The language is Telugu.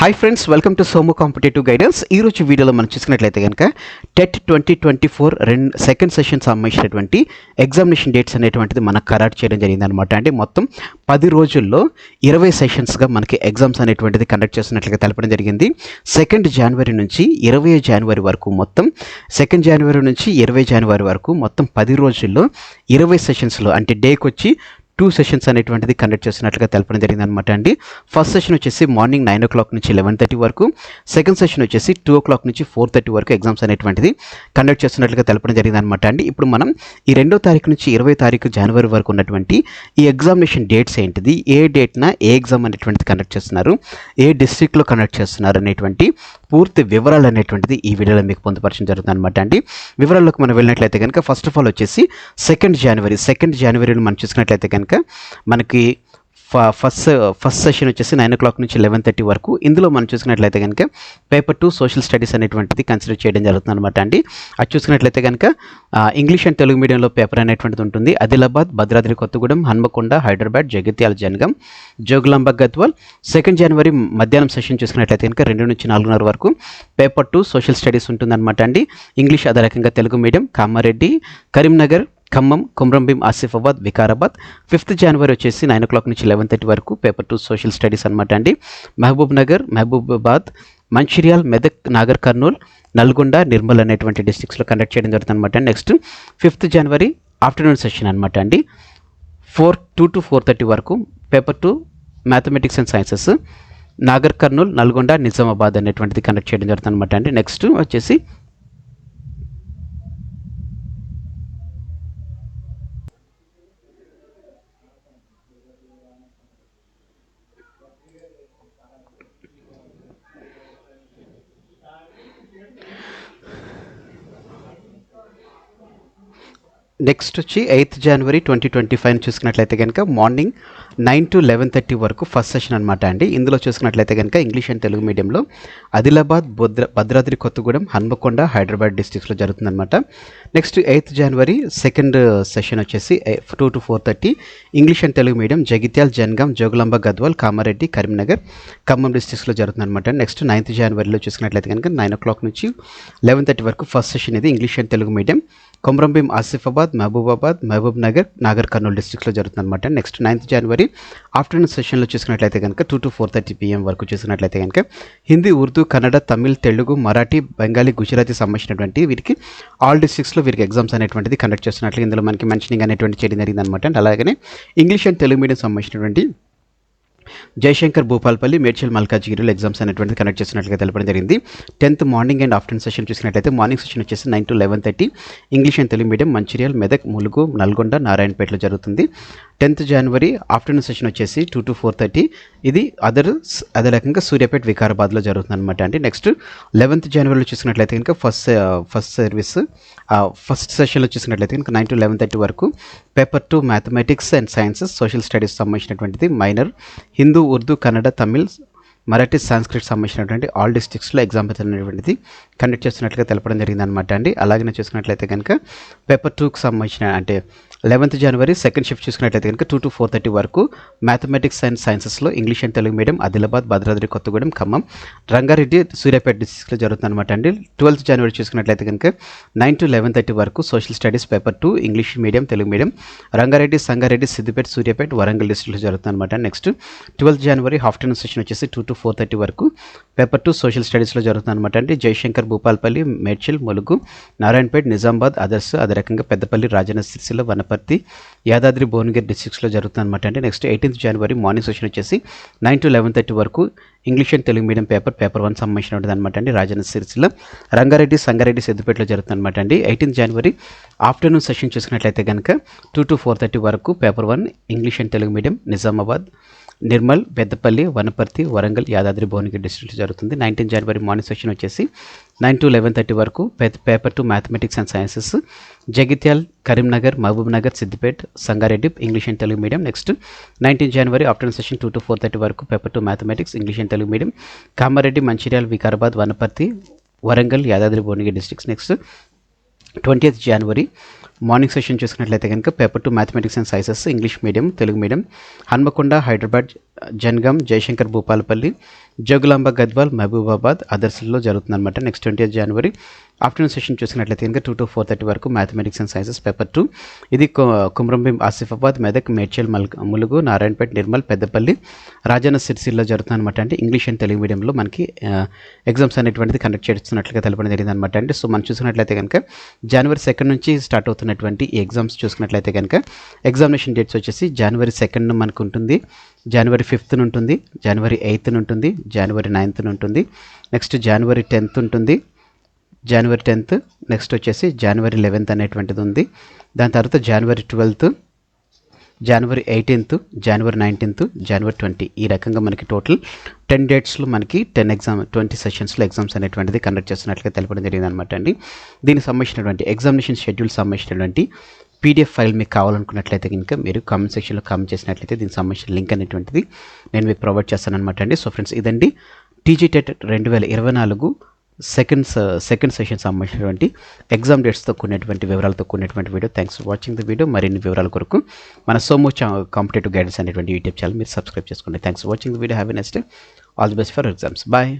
Hi friends welcome to Somu competitive guidance ఈ రోజు వీడియోలో మనం చూసుకున్నట్లయితే కనుక టెట్ ట్వంటీ ట్వంటీ ఫోర్ రెండు సెకండ్ సెషన్ సంబంధించినటువంటి ఎగ్జామినేషన్ డేట్స్ అనేటువంటిది మనకు ఖరారు చేయడం జరిగింది అనమాట అంటే మొత్తం పది రోజుల్లో ఇరవై సెషన్స్గా మనకి ఎగ్జామ్స్ అనేటువంటిది కండక్ట్ చేస్తున్నట్లుగా తెలపడం జరిగింది. సెకండ్ జనవరి నుంచి ఇరవై జనవరి వరకు మొత్తం సెకండ్ జనవరి నుంచి ఇరవై జనవరి వరకు మొత్తం పది రోజుల్లో ఇరవై సెషన్స్లో అంటే డేకి వచ్చి టూ సెషన్స్ అనేటువంటిది కండక్ట్ చేస్తున్నట్లుగా తెలపడం జరిగింది అనమాట అండి. ఫస్ట్ సెషన్ వచ్చేసి మార్నింగ్ నైన్ ఓ క్లాక్ నుంచి లెవెన్ థర్టీ వరకు. సెకండ్ సెషన్ వచ్చేసి టూ ఓ క్లాక్ నుంచి ఫోర్ థర్టీ వరకు ఎగ్జామ్స్ అనేటువంటిది కండక్ట్ చేస్తున్నట్లుగా తెలపడం జరిగింది అనమాట అండి. ఇప్పుడు మనం ఈ రెండో తారీఖు నుంచి ఇరవై తారీఖు జనవరి వరకు ఉన్నటువంటి ఈ ఎగ్జామినేషన్ డేట్స్ ఏంటిది? ఏ డేట్న ఏ ఎగ్జామ్ అనేటువంటిది కండక్ట్ చేస్తున్నారు? ఏ డిస్ట్రిక్ట్లో కండక్ట్ చేస్తున్నారు అనేటువంటి పూర్తి వివరాలు అనేటువంటిది ఈ వీడియోలో మీకు పొందుపరచడం జరుగుతుంది అనమాట అండి. వివరాల్లోకి మనం వెళ్ళినట్లయితే కనుక ఫస్ట్ ఆఫ్ ఆల్ వచ్చేసి సెకండ్ జనవరి సెకండ్ జనవరిని మనం చూసుకున్నట్లయితే కనుక మనకి ఫ- ఫస్ట్ ఫస్ట్ సెషన్ వచ్చేసి నైన్ ఓ క్లాక్ నుంచి లెవెన్ థర్టీ వరకు. ఇందులో మనం చూసుకున్నట్లయితే కనుక పేపర్ టూ సోషల్ స్టడీస్ అనేటువంటిది కన్సిడర్ చేయడం జరుగుతుంది అనమాట అండి. అది చూసుకున్నట్లయితే కనుక ఇంగ్లీష్ అండ్ తెలుగు మీడియంలో పేపర్ అనేటువంటిది ఉంటుంది. ఆదిలాబాద్ భద్రాద్రి కొత్తగూడెం హన్మకొండ హైదరాబాద్ జగిత్యాల జనగం జోగులాంబ గద్వాల్. సెకండ్ జనవరి మధ్యాహ్నం సెషన్ చూసుకున్నట్లయితే కనుక రెండు నుంచి నాలుగున్నర వరకు పేపర్ టూ సోషల్ స్టడీస్ ఉంటుందన్నమాట అండి. ఇంగ్లీష్ అదే రకంగా తెలుగు మీడియం కామారెడ్డి కరీంనగర్ ఖమ్మం కుమ్రంభీం ఆసిఫాబాద్ వికారాబాద్. ఫిఫ్త్ జనవరి వచ్చేసి నైన్ ఓ క్లాక్ నుంచి లెవెన్ థర్టీ వరకు పేపర్ టూ సోషల్ స్టడీస్ అనమాట అండి. మహబూబ్ నగర్ మహబూబాబాద్ మంచిర్యాల్ మెదక్ నాగర్ కర్నూల్ నల్గొండ నిర్మల్ అనేటువంటి డిస్టిక్స్లో కండక్ట్ చేయడం జరుగుతుంది అనమాట నెక్స్ట్ ఫిఫ్త్ జనవరి ఆఫ్టర్నూన్ సెషన్ అనమాట అండి. Four two to four thirty వరకు paper two mathematics and sciences Nagar Kurnool Nalgonda Nizamabad అనేటువంటిది కండక్ట్ చేయడం జరుగుతుంది అనమాట అండి. నెక్స్ట్ వచ్చేసి నెక్స్ట్ వచ్చి ఎయిత్ జనవరి ట్వంటీ ట్వంటీ ఫైవ్ చూసుకున్నట్లయితే కనుక morning nine to eleven thirty వరకు ఫస్ట్ సెషన్ అనమాట అండి. ఇందులో చూసుకున్నట్లయితే కనుక ఇంగ్లీష్ అండ్ తెలుగు మీడియంలో ఆదిలాబాద్ భద్ర భద్రాద్రి కొత్తగూడెం హన్మకొండ హైదరాబాద్ డిస్టిక్స్లో జరుగుతుందన్నమాట. నెక్స్ట్ ఎయిత్ జనవరి సెకండ్ సెషన్ వచ్చేసి two to four thirty English and Telugu medium Jagtial Jangaon Jogulamba Gadwal Kamareddy Karimnagar Khammam డిస్టిక్స్లో జరుగుతుందన్నమాట. నెక్స్ట్ నైన్త్ జనవరిలో చూసుకున్నట్లయితే కనుక నైన్ ఓ క్లాక్ నుంచి లెవెన్ థర్టీ వరకు ఫస్ట్ సెషన్ ఇది English and Telugu medium Komarambheem Asifabad Mahabubabad Mahabub Nagar Nagar Kurnool డిస్ట్రిక్ట్లో జరుగుతుంది అనమాట నెక్స్ట్ నైన్త్ జనవరి ఆఫ్టర్నూన్ సెషన్లో చూసుకున్నట్లయితే కనుక two to four thirty PM వరకు చూసినట్లయితే కనుక హిందీ ఉర్దూ కన్నడ తమిళ్ తెలుగు మరాఠీ బెంగాలీ గుజరాతీ సంబంధించినటువంటి వీరికి ఆల్ డిస్టిక్స్లో వీరికి ఎగ్జామ్స్ అనేటువంటిది కండక్ట్ చేస్తున్నట్లు ఇందులో మనకి మెన్షనింగ్ అనేటువంటి చేయడం జరిగింది అనమాట అండ్ అలాగనే ఇంగ్లీష్ అండ్ తెలుగు మీడియం సంబంధించినటువంటి జయశంకర్ భూపాల్పల్లి మేడ్చల్ మల్కాజ్గిరిలో ఎగ్జామ్స్ అనేటువంటిది కండక్ట్ చేసినట్లుగా తెలపడం జరిగింది. Tenth morning and afternoon session చూసినట్లయితే మార్నింగ్ సెషన్ వచ్చేసి nine to eleven thirty English and Telugu medium Mancherial Medak Mulugu Nalgonda నారాయణపేటలో జరుగుతుంది. టెన్త్ జనవరి ఆఫ్టర్నూన్ సెషన్ వచ్చేసి టూ టు ఫోర్ థర్టీ ఇది అదర్ అదే రకంగా సూర్యాపేట వికారాబాద్లో జరుగుతుంది అనమాట అండి నెక్స్ట్ లెవెన్త్ జనవరిలో చూసినట్లయితే కనుక ఫస్ట్ ఫస్ట్ సర్వీస్ ఫస్ట్ సెషన్లో చూసినట్లయితే కనుక నైన్ టు లెవెన్ థర్టీ వరకు paper two mathematics and sciences social studies సంబంధించినటువంటిది మైనర్ హిందూ ఉర్దూ కన్నడ తమిళ్ మరాఠీ సంస్కృత్ సంబంధించినటువంటి ఆల్ డిస్ట్రిక్ట్స్లో ఎగ్జామ్ అనేటువంటిది కండక్ట్ చేస్తున్నట్లుగా తెలపడం జరిగింది అనమాట అండి. అలాగే చూసుకున్నట్లయితే కనుక పేపర్ టూకి సంబంధించిన అంటే లెవెన్త్ జనవరి సెకండ్ షిఫ్ట్ చూసుకున్నట్లయితే కనుక టూ టు ఫోర్ థర్టీ వరకు mathematics and సైన్సెస్లో English and Telugu medium Adilabad Bhadradri Kothagudem Khammam Rangareddy Suryapet డిస్ట్రిక్ట్లో జరుగుతుందన్నమాట అండి. ట్వెల్త్ జనవరి చూసుకున్నట్లయితే కనుక నైన్ టు లెవెన్ థర్టీ వరకు social studies paper two English medium Telugu medium Rangareddy Sangareddy Siddipet Suryapet Warangal డిస్ట్రిక్ట్లో జరుగుతుంది అనమాట నెక్స్ట్ ట్వెల్త్ జనవరి ఆఫ్టర్నూన్ సెషన్ వచ్చేసి టూ టు ఫోర్ థర్టీ వరకు. పేపర్ టూ సోషల్ స్టడీస్లో జరుగుతుంది అనమాట అండి. జయశంకర్ భూపాల్పల్లి మేడ్చల్ ములుగు నారాయణపేట్ నిజామాబాద్ అదర్స్ అదే రకంగా పెద్దపల్లి రాజన్న సిరిసిల్ల వనపర్తి యాదాద్రి భువనగిరి డిస్టిక్స్లో జరుగుతుంది అనమాట అండి. నెక్స్ట్ ఎయిటీన్త్ జనవరి మార్నింగ్ సెషన్ వచ్చేసి నైన్ టు లెవెన్ థర్టీ వరకు English and Telugu medium paper paper one సంబంధించిన ఉంటుంది అనమాట అండి. రాజన్న సిరిసిల్ల రంగారెడ్డి సంగారెడ్డి సిద్దిపేటలో జరుగుతుంది అనమాట అండి. ఎయిటీన్త్ జనవరి ఆఫ్టర్నూన్ సెషన్ చూసుకున్నట్లయితే కనుక టూ టు ఫోర్ థర్టీ వరకు paper one English and Telugu medium Nizamabad Nirmal Peddapalli Wanaparthy Warangal Yadadri Bhuvanagiri district జరుగుతుంది. నైన్టీన్ జనవరి మార్నింగ్ సెషన్ వచ్చేసి నైన్ టు లెవెన్ థర్టీ వరకు paper two mathematics and sciences Jagtial Karimnagar Mahabub Nagar Siddipet Sangareddy English and Telugu medium next nineteen January afternoon session two to four thirty వరకు paper two mathematics English and Telugu medium Kamareddy Mancherial Vikarabad Wanaparthy Warangal Yadadri Bhuvanagiri districts next twentieth January morning session చూసుకున్నట్లయితే కనుక paper two mathematics and sciences English medium Telugu medium Hanmakonda Hyderabad Jangaon Jayashankar Bhupalpally Jogulamba Gadwal Mahabubabad అదర్స్లో జరుగుతుందన్నమాట. నెక్స్ట్ ట్వంటీ జనవరి ఆఫ్టర్నూన్ సెషన్ చూసినట్లయితే ఇంకా టూ టు ఫోర్ థర్టీ వరకు mathematics and sciences paper two ఇది కుమ్రంభీం ఆసిఫాబాద్ మెదక్ మేడ్చల్ మల్ ములుగు నారాయణపేట నిర్మల్ పెద్దపల్లి రాజన్న సిరిసిల్లో జరుగుతుందన్నమాట. అంటే ఇంగ్లీష్ అండ్ తెలుగు మీడియంలో మనకి ఎగ్జామ్స్ అనేటువంటిది కండక్ట్ చేస్తున్నట్లుగా తెలపడం జరిగింది అనమాట అంటే సో మనం చూసినట్లయితే కనుక జనవరి సెకండ్ నుంచి స్టార్ట్ అవుతున్నటువంటి ఈ ఎగ్జామ్స్ చూసుకున్నట్లయితే కనుక ఎగ్జామినేషన్ డేట్స్ వచ్చేసి జనవరి సెకండ్ మనకు ఉంటుంది. జనవరి ఫిఫ్త్న ఉంటుంది. జనవరి ఎయిత్న ఉంటుంది. జనవరి నైన్త్న ఉంటుంది నెక్స్ట్ జనవరి టెన్త్ ఉంటుంది. జనవరి టెన్త్ నెక్స్ట్ వచ్చేసి జనవరి లెవెన్త్ అనేటువంటిది ఉంది. దాని తర్వాత జనవరి ట్వెల్త్ జనవరి ఎయిటీన్త్ జనవరి నైన్టీన్త్ జనవరి ట్వంటీ ఈ రకంగా మనకి టోటల్ టెన్ డేట్స్లో మనకి టెన్ ఎగ్జామ్ ట్వంటీ సెషన్స్లో ఎగ్జామ్స్ అనేటువంటిది కండక్ట్ చేస్తున్నట్లుగా తెలపడం జరిగింది అనమాట అండి. దీనికి సంబంధించినటువంటి ఎగ్జామినేషన్ షెడ్యూల్ సంబంధించినటువంటి పీడిఎఫ్ ఫైల్ మీకు కావాలనుకున్నట్లయితే కనుక మీరు కామెంట్ సెక్షన్లో కామెంట్ చేసినట్లయితే దీనికి సంబంధించిన లింక్ అనేటువంటిది నేను మీకు ప్రొవైడ్ చేస్తాను అనమాట అండి. సో ఫ్రెండ్స్ ఇదండి టీజీ టెట్ రెండు వేల ఇరవై నాలుగు సెకండ్ సెకండ్ సెషన్ సంబంధించినటువంటి ఎగ్జామ్ డేట్స్తో కూడినటువంటి వివరాలతో కూడినటువంటి video thanks for watching the video మరిన్ని వివరాల కొరకు మన సోమో కాంపిటేటివ్ గైడెన్స్ అనేటువంటి యూట్యూబ్ ఛానల్ మీరు సబ్స్క్రైబ్ చేసుకోండి. Thanks for watching the video have a next all the best for exams bye